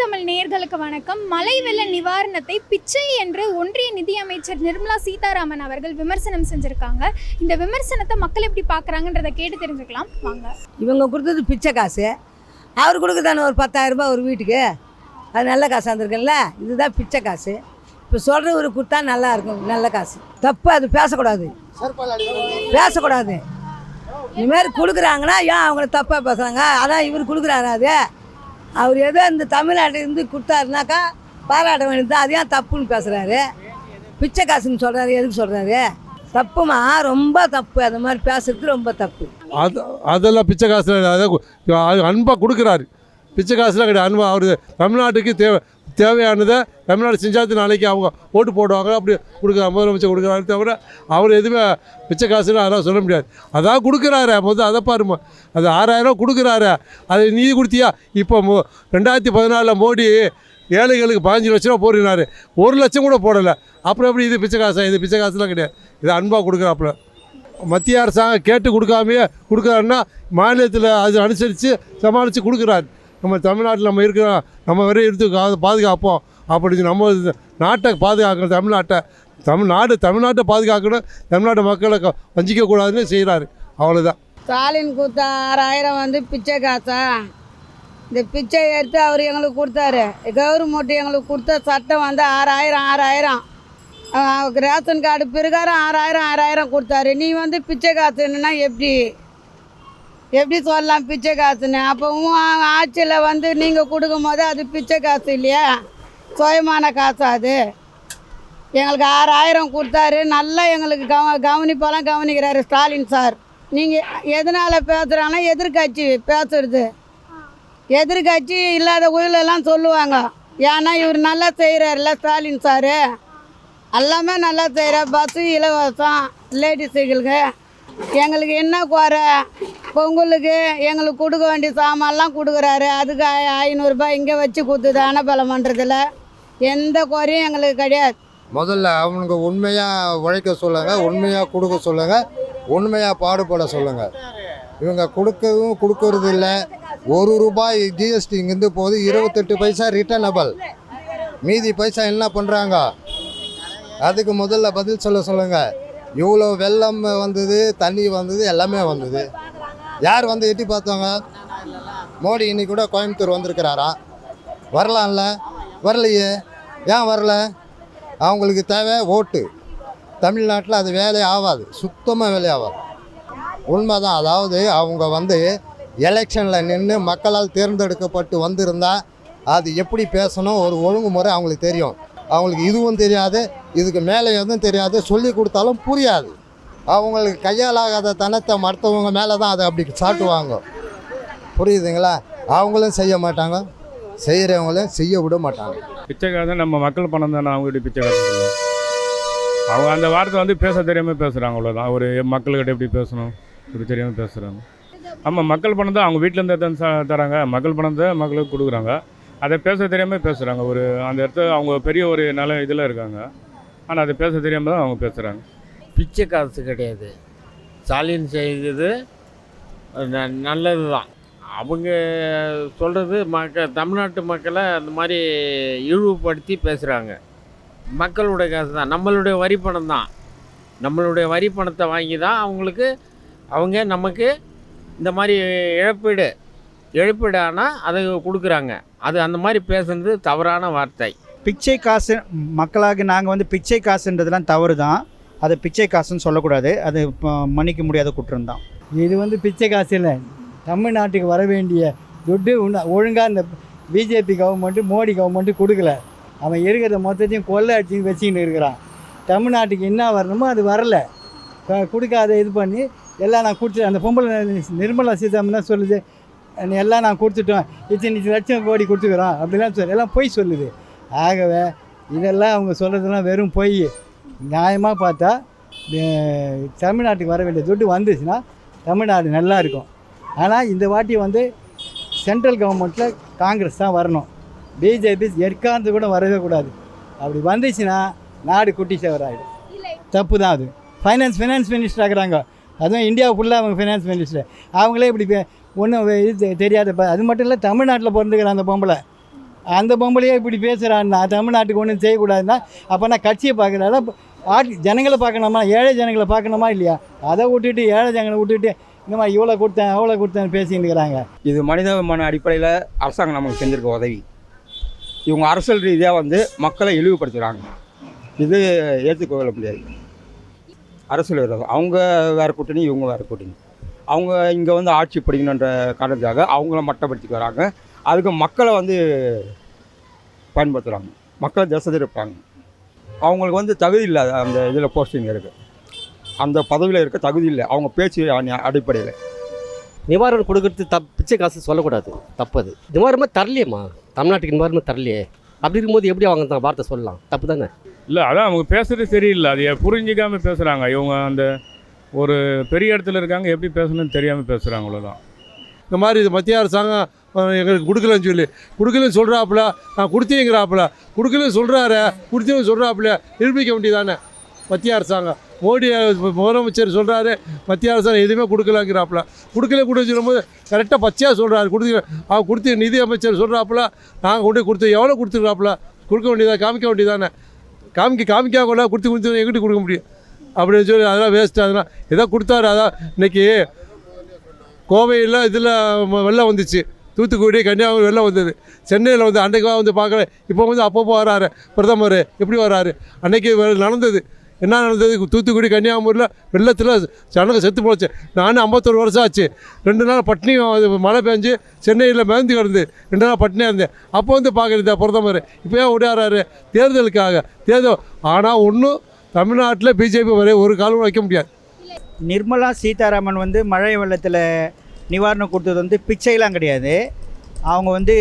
தமிழ் நேர்களுக்கு வணக்கம். மழை வெள்ள நிவாரணத்தை பிச்சை என்று ஒன்றிய நிதியமைச்சர் நிர்மலா சீதாராமன் அவர்கள் விமர்சனம் செஞ்சிருக்காங்க. இந்த விமர்சனத்தை மக்கள் எப்படி பார்க்குறாங்கன்றதை கேட்டு தெரிஞ்சுக்கலாம். வாங்க. இவங்க கொடுத்தது பிச்சை காசு. அவர் கொடுக்குதானே ஒரு பத்தாயிரம் ரூபாய் ஒரு வீட்டுக்கு. அது நல்ல காசு வந்திருக்குல்ல? இதுதான் பிச்சை காசு. இப்போ சொல்கிறவர் கொடுத்தா நல்லா இருக்கும். நல்ல காசு. தப்பு அது பேசக்கூடாது. பேசக்கூடாது. இனிமேல் கொடுக்குறாங்கன்னா ஏன் அவங்கள தப்பாக பேசுகிறாங்க அதான் இவர் கொடுக்குறாரு அது. அவர் ஏதோ இந்த தமிழ்நாட்டிலேருந்து கொடுத்தாருனாக்கா பாராட்ட வேண்டியது தான் அது ஏன் தப்புன்னு பேசுகிறாரு பிச்சை காசுன்னு சொல்கிறாரு எதுக்கு சொல்கிறாரு தப்புமா? ரொம்ப தப்பு. அது மாதிரி பேசுறது ரொம்ப தப்பு. அது அதெல்லாம் பிச்சை காசில் அதாவது அன்பாக கொடுக்குறாரு. பிச்சை காசுலாம் கிடையாது. அன்பா அவர் தமிழ்நாட்டுக்கு தேவை. தேவையானதை தமிழ்நாடு செஞ்சாத்து நாளைக்கு அவங்க ஓட்டு போடுவாங்க அப்படி கொடுக்குற முதலமைச்சர் கொடுக்குறாரு தவிர அவர் எதுவுமே பிச்சை காசுன்னு அதெல்லாம் சொல்ல முடியாது. அதான் கொடுக்குறாரு முதல் அதை பாருமா. அது ஆறாயிரம் கொடுக்குறாரு. அது நீ கொடுத்தியா? இப்போ மோ ரெண்டாயிரத்தி பதினாலில் மோடி ஏழைகளுக்கு பதினஞ்சு லட்ச ரூபா போடுறாரு. ஒரு லட்சம் கூட போடலை. அப்புறம் எப்படி இது பிச்சை காசா? இது பிச்சை காசுலாம் கிடையாது. இது அன்பாக கொடுக்குறாப்புல. மத்திய அரசாங்கம் கேட்டு கொடுக்காமையே கொடுக்குறாருன்னா மாநிலத்தில் அது அனுசரித்து சமாளித்து கொடுக்குறாரு. நம்ம தமிழ்நாட்டில் நம்ம இருக்கிறோம் நம்ம வரை இருந்து கா- பாதுகாப்போம். அப்படின்னு நம்ம நாட்டை பாதுகாக்கணும் தமிழ்நாட்டை தமிழ்நாடு தமிழ்நாட்டை பாதுகாக்கணும். தமிழ்நாட்டு மக்களை வஞ்சிக்கக்கூடாதுன்னு செய்கிறாரு அவ்வளோதான் ஸ்டாலின் கொடுத்த ஆறாயிரம் வந்து பிச்சை காசா? இந்த பிச்சை எடுத்து அவர் எங்களுக்கு கொடுத்தாரு. கவர்மெண்ட் எங்களுக்கு கொடுத்த சட்டம் வந்து ஆறாயிரம் ஆறாயிரம். ரேஷன் கார்டு பிறகாரம் ஆறாயிரம் ஆறாயிரம் கொடுத்தாரு. நீ வந்து பிச்சை காசுன்னா எப்படி? எப்படி சொல்லலாம் பிச்சை காசுன்னு? அப்போ உன் ஆட்சியில் வந்து நீங்கள் கொடுக்கும் போது அது பிச்சை காசு இல்லையா? சுயமான காசு அது. எங்களுக்கு ஆறாயிரம் கொடுத்தாரு. நல்லா எங்களுக்கு கவ கவனிப்பெல்லாம் கவனிக்கிறாரு ஸ்டாலின் சார். நீங்கள் எதனால் பேசுகிறாங்கன்னா எதிர்கட்சி பேசுறது. எதிர்கட்சி இல்லாத உயிலெல்லாம் சொல்லுவாங்க. ஏன்னா இவர் நல்லா செய்கிறாருல்ல ஸ்டாலின் சார். எல்லாமே நல்லா செய்கிறார் பஸ்ஸு இலவசம் லேடிஸுகளுக்கு எங்களுக்கு என்ன குறை? பொங்கலுக்கு எங்களுக்கு கொடுக்க வேண்டிய சாமான்லாம் கொடுக்குறாரு. அதுக்கு ஐநூறுரூபா இங்கே வச்சு கொடுத்து தானே பலம் பண்ணுறதில்ல எந்த குறையும் எங்களுக்கு கிடையாது. முதல்ல அவனுங்க உண்மையாக உழைக்க சொல்லுங்கள் உண்மையாக கொடுக்க சொல்லுங்கள் உண்மையாக பாடுபட சொல்லுங்கள் இவங்க கொடுக்கவும் கொடுக்கறது இல்லை. ஒரு ரூபாய் ஜிஎஸ்டி இங்கேருந்து போகுது இருபத்தெட்டு பைசா ரிட்டர்னபிள் மீதி பைசா என்ன பண்ணுறாங்க அதுக்கு முதல்ல பதில் சொல்ல சொல்லுங்கள் இவ்வளோ வெள்ளம் வந்தது தண்ணி வந்தது எல்லாமே வந்தது. யார் வந்து எட்டி பார்த்தாங்க மோடி இன்னைக்கு கூட கோயம்புத்தூர் வந்திருக்கிறாராம் வரலாம்ல. வரலையே. ஏன் வரல? அவங்களுக்கு தேவை ஓட்டு. தமிழ்நாட்டில் அது வேலை ஆகாது சுத்தமாக வேலை ஆகாது உண்மைதான். அதாவது அவங்க வந்து எலெக்ஷனில் நின்று மக்களால் தேர்ந்தெடுக்கப்பட்டு வந்திருந்தால் அது எப்படி பேசணும்? ஒரு ஒழுங்குமுறை அவங்களுக்கு தெரியும். அவங்களுக்கு இதுவும் தெரியாது இதுக்கு மேலே எதுவும் தெரியாது சொல்லி கொடுத்தாலும் புரியாது. அவங்களுக்கு கையாலாகாத தனத்தை மற்றவங்க மேலே தான் அதை அப்படி சாட்டுவாங்க. புரியுதுங்களா? அவங்களும் செய்ய மாட்டாங்க செய்கிறவங்களும் செய்ய விட மாட்டாங்க. பிச்சைக்காரன் நம்ம மக்கள் பணம் தானே அவங்ககிட்ட பிச்சைக்காரன் அவங்க அந்த வார்த்தை வந்து பேச தெரியாமல் பேசுகிறாங்க அவ்வளோதான் ஒரு மக்கள்கிட்ட எப்படி பேசணும்? இப்படி தெரியாமல் பேசுகிறாங்க ஆமாம் மக்கள் பணம் தான் அவங்க வீட்டிலேருந்து தான் தராங்க. மக்கள் பணம் தான் மக்களுக்கு கொடுக்குறாங்க. அதை பேச தெரியாமல் பேசுகிறாங்க ஒரு அந்த இடத்துல அவங்க பெரிய ஒரு நல்ல இதில் இருக்காங்க. ஆனால் அதை பேச தெரியாமல் தான் அவங்க பேசுகிறாங்க பிச்சை காசு கிடையாது. ஸ்டாலின் செய்தது ந- நல்லது தான் அவங்க சொல்கிறது மக்க தமிழ்நாட்டு மக்களை அந்த மாதிரி இழிவுபடுத்தி பேசுகிறாங்க மக்களுடைய காசு தான் நம்மளுடைய வரி பணம் தான் நம்மளுடைய வரி பணத்தை வாங்கி தான் அவங்களுக்கு அவங்க நமக்கு இந்த மாதிரி இழப்பீடு இழப்பீடு ஆனால் அதை கொடுக்குறாங்க. அது அந்த மாதிரி பேசுனது தவறான வார்த்தை. பிச்சை காசு மக்களாக நாங்கள் வந்து பிச்சை காசுன்றதுலாம் தவறு தான் அதை பிச்சை காசுன்னு சொல்லக்கூடாது. அது மன்னிக்க முடியாத குற்றம் தான் இது வந்து பிச்சை காசு இல்லை. தமிழ்நாட்டுக்கு வர வேண்டிய துட்டு ஒழுங்காக இந்த பிஜேபி கவர்மெண்ட்டு மோடி கவர்மெண்ட்டு கொடுக்கல. அவன் இருக்கிறத மொத்தத்தையும் கொள்ளை அடிச்சு வச்சுக்கிட்டு இருக்கிறான். தமிழ்நாட்டுக்கு என்ன வரணுமோ அது வரல. கொடுக்காத இது பண்ணி எல்லாம் நான் கொடுத்து அந்த பொம்பளை நிர்மலா சீதாராமன் தான் சொல்லுது எல்லாம் நான் கொடுத்துட்டோம். இத்தனை இத்தனை லட்சம் கோடி கொடுத்துக்கிறோம். அப்படிலாம் சொல்லி. எல்லாம் பொய் சொல்லுது. ஆகவே இதெல்லாம் அவங்க சொல்கிறதெல்லாம் வெறும் பொய். நியாயமாக பார்த்தா தமிழ்நாட்டுக்கு வர வேண்டிய துட்டு வந்துச்சுன்னா தமிழ்நாடு நல்லா இருக்கும். ஆனால் இந்த வாட்டி வந்து சென்ட்ரல் கவர்மெண்ட்டில் காங்கிரஸ் தான் வரணும். பிஜேபி எற்காந்து கூட வரவே கூடாது. அப்படி வந்துச்சுன்னா நாடு குட்டி சேவராயிடும். தப்பு தான் அது. ஃபைனான்ஸ் ஃபினான்ஸ் மினிஸ்டர் ஆகிறாங்க அதுவும் இந்தியா ஃபுல்லாக அவங்க ஃபினான்ஸ் மினிஸ்டர் அவங்களே இப்படி ஒன்றும் இது தெ- தெரியாத ப- அது மட்டும் இல்லை தமிழ்நாட்டில் பிறந்துக்கிற அந்த பொம்பளை. அந்த பொம்பளையே இப்படி பேசுகிறான்னா தமிழ்நாட்டுக்கு ஒன்றும் செய்யக்கூடாதுன்னா அப்போ நான் கட்சியை பார்க்குறால ஆட் ஜனங்களை பார்க்கணுமா? ஏழை ஜனங்களை பார்க்கணுமா இல்லையா? அதை விட்டுட்டு ஏழை ஜனங்களை விட்டுட்டு இந்த மாதிரி இவ்வளோ கொடுத்தேன் அவ்வளோ கொடுத்தேன் பேசிட்டு இருக்கிறாங்க இது மனிதமான அடிப்படையில் அரசாங்கம் நமக்கு செஞ்சுருக்க உதவி. இவங்க அரசியல் ரீதியாக வந்து மக்களை இழிவுபடுத்துகிறாங்க இது ஏற்றுக்கொள்ள முடியாது. அரசியல் அவங்க வேறு கூட்டணி இவங்க வேறு கூட்டணி. அவங்க இங்கே வந்து ஆட்சி பிடிக்கணுன்ற காரணத்துக்காக அவங்கள மட்டப்படுத்திக்கு வராங்க. அதுக்கு மக்களை வந்து பயன்படுத்துகிறாங்க மக்களை திசை திருப்பாங்க அவங்களுக்கு வந்து தகுதி இல்லாத அந்த இதில் போஸ்டிங் இருக்குது அந்த பதவியில் இருக்க தகுதி இல்லை. அவங்க பேச்சு அடிப்படையில். நிவாரணம் கொடுக்கறது தப் பிச்சை காசு சொல்லக்கூடாது. தப்பு அது நிவாரணமாக தரலையேம்மா. தமிழ்நாட்டுக்கு நிவாரணம் தரலையே. அப்படி இருக்கும்போது எப்படி அவங்க அந்த வார்த்தை சொல்லலாம்? தப்பு தானே? இல்லை அதான் அவங்க பேசுகிறது சரியில்லை. அது புரிஞ்சிக்காமல் பேசுகிறாங்க இவங்க அந்த ஒரு பெரிய இடத்துல இருக்காங்க எப்படி பேசணும்னு தெரியாமல் பேசுகிறாங்க அவ்வளோதான் இந்த மாதிரி இது மத்திய அரசாங்கம் எங்களுக்கு கொடுக்கலன்னு சொல்லி கொடுக்கலன்னு சொல்கிறாப்புல நான் கொடுத்தீங்கிறாப்புல கொடுக்கலன்னு சொல்கிறாரு கொடுத்தீங்கன்னு சொல்கிறாப்புல நிரூபிக்க வேண்டியதானே? மத்திய அரசாங்கம். மோடி முதலமைச்சர் சொல்கிறாரு மத்திய அரசாங்கம் எதுவுமே கொடுக்கலங்கிறாப்புல. கொடுக்கல கொடுக்க சொல்லும்போது கரெக்டாக பச்சையாக சொல்கிறாரு கொடுத்து அவர் கொடுத்து நிதி அமைச்சர் சொல்கிறாப்புல நாங்கள் கொண்டு கொடுத்து எவ்வளோ கொடுத்துருக்காப்புல? கொடுக்க வேண்டியதா காமிக்க வேண்டியதானே? காமிக்க காமிக்காக கொடுத்து கொடுத்து எங்கிட்ட கொடுக்க முடியும். அப்படின்னு சொல்லி அதெல்லாம் வேஸ்ட்டு அதெல்லாம் ஏதோ கொடுத்தாரு. அதான் இன்னைக்கு கோவையில் இதில் வெள்ளம் வந்துச்சு. தூத்துக்குடி கன்னியாகுமரி வெள்ளம் வந்தது. சென்னையில் வந்து அன்றைக்கு வந்து பார்க்கல. இப்போ வந்து அப்பப்போ வராரு. பிரதமர் எப்படி வராரு? அன்னைக்கு நடந்தது. என்ன நடந்தது? தூத்துக்குடி கன்னியாகுமரியில் வெள்ளத்தில் ஜனங்க செத்து போச்சு. நானும் ஐம்பத்தொரு வருஷம் ஆச்சு. ரெண்டு நாள் பட்னி மழை பெஞ்சு சென்னையில் மேந்து கிடந்து ரெண்டு நாள் பட்னியாக இருந்தேன். அப்போ வந்து பார்க்குறது பிரதமர். இப்போ ஏன் ஓடியாராரு? தேர்தலுக்காக. தேர்தல் ஆனால் ஒன்றும் தமிழ்நாட்டில் பிஜேபி வரை ஒரு காலம் வைக்க முடியாது. நிர்மலா சீதாராமன் வந்து மழை வெள்ளத்தில் நிவாரணம் கொடுத்தது வந்து பிச்சைலாம் கிடையாது. அவங்க வந்து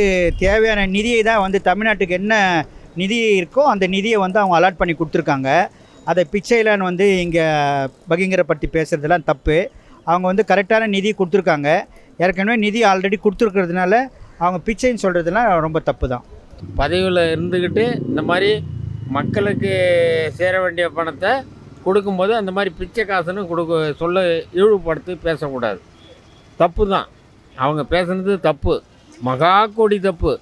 தேவையான நிதியை தான் வந்து தமிழ்நாட்டுக்கு என்ன நிதி இருக்கோ அந்த நிதியை வந்து அவங்க அலாட் பண்ணி கொடுத்துருக்காங்க. அதை பிச்சைலான்னு வந்து இங்கே பகிங்கரப்படுத்தி பேசுகிறதுலாம் தப்பு. அவங்க வந்து கரெக்டான நிதி கொடுத்துருக்காங்க. ஏற்கனவே நிதி ஆல்ரெடி கொடுத்துருக்கிறதுனால அவங்க பிச்சைன்னு சொல்கிறதுலாம் ரொம்ப தப்பு தான். பதவியில் இருந்துக்கிட்டு இந்த மாதிரி மக்களுக்கு சேர வேண்டிய பணத்தை கொடுக்கும்போது அந்த மாதிரி பிச்சை காசுன்னு கொடுக்க சொல்ல இழிவுபடுத்தி பேசக்கூடாது. தப்பு தான் அவங்க பேசுனது தப்பு. மகா கோடி தப்பு.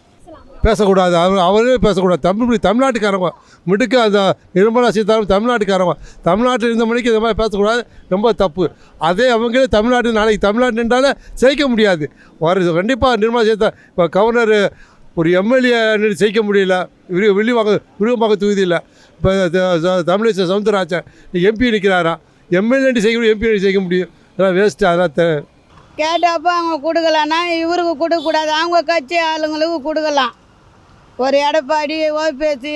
பேசக்கூடாது. அவர் அவரே பேசக்கூடாது. தமிழ் தமிழ்நாட்டுக்காரங்க. மிடுக்க அந்த நிர்மலா சீதாராமன் தமிழ்நாட்டுக்காரங்க. தமிழ்நாட்டில் இருந்த மணிக்கு இந்த மாதிரி பேசக்கூடாது. ரொம்ப தப்பு. அதே அவங்களே தமிழ்நாட்டு நாளைக்கு தமிழ்நாடு நின்றாலே ஜெயிக்க முடியாது. ஒரு கண்டிப்பாக நிர்மலா சீதா இப்போ கவர்னர் ஒரு எம்எல்ஏ ஜெயிக்க முடியல. விரு வில்லிவாங்க விருகமாக தொகுதியில் இப்போ தமிழிசை சவுந்தரராஜன் எம்பி நிற்கிறாராம் எம்எல்ஏ செய்ய முடியும் எம்பி செய்ய முடியும். அதெல்லாம் வேஸ்ட்டு அதெல்லாம் தெ கேட்டப்போ அவங்க கொடுக்கலன்னா இவருக்கு கொடுக்கக்கூடாது. அவங்க கட்சி ஆளுங்களுக்கு கொடுக்கலாம். ஒரு எடப்பாடி ஓபிஎஸ்சி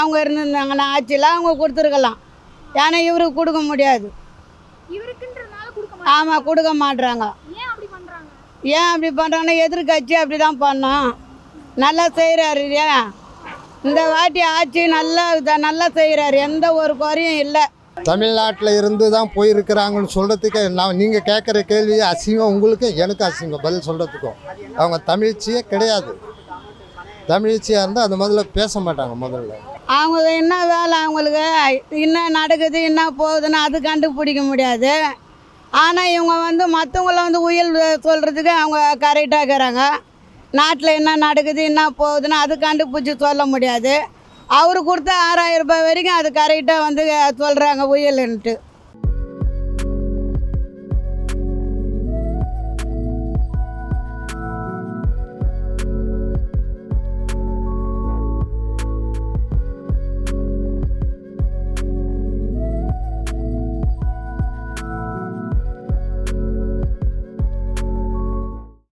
அவங்க இருந்திருந்தாங்கன்னா ஆட்சியில் அவங்க கொடுத்துருக்கலாம். ஏன்னா இவருக்கு கொடுக்க முடியாது. இவருக்குன்றதுனால கொடுக்க மாட்டாங்க. ஆமாம் கொடுக்க மாட்றாங்க. ஏன் அப்படி பண்றாங்க? ஏன் அப்படி பண்ணுறாங்கன்னா எதிர்கட்சி அப்படி தான் பண்ணோம். நல்லா செய்கிறாரு இல்லையா? இந்த வாட்டி ஆட்சி நல்லா நல்லா செய்கிறாரு எந்த ஒரு குறையும் இல்லை. தமிழ்நாட்டில் இருந்து தான் போயிருக்கிறாங்கன்னு சொல்கிறதுக்கு நான் நீங்கள் கேட்குற கேள்வி அசிங்கம் உங்களுக்கு எனக்கு அசிங்கம். பதில் சொல்கிறதுக்கும் அவங்க தமிழ்ச்சியே கிடையாது. தமிழ்ச்சியாக இருந்தால் அது முதல்ல பேச மாட்டாங்க முதல்ல. அவங்க என்ன வேலை அவங்களுக்கு? என்ன நடக்குது என்ன போகுதுன்னு அது கண்டுபிடிக்க முடியாது. ஆனால் இவங்க வந்து மற்றவங்கள வந்து உயில் சொல்கிறதுக்கு அவங்க கரெக்டாக இருக்கிறாங்க. நாட்டில் என்ன நடக்குது என்ன போகுதுன்னு அது கண்டுபிடிச்சி சொல்ல முடியாது. அவர் கொடுத்த ஆறாயிரம் ரூபாய் வரைக்கும் அது கரெக்டாக வந்து சொல்கிறாங்க உயலன்ட்டு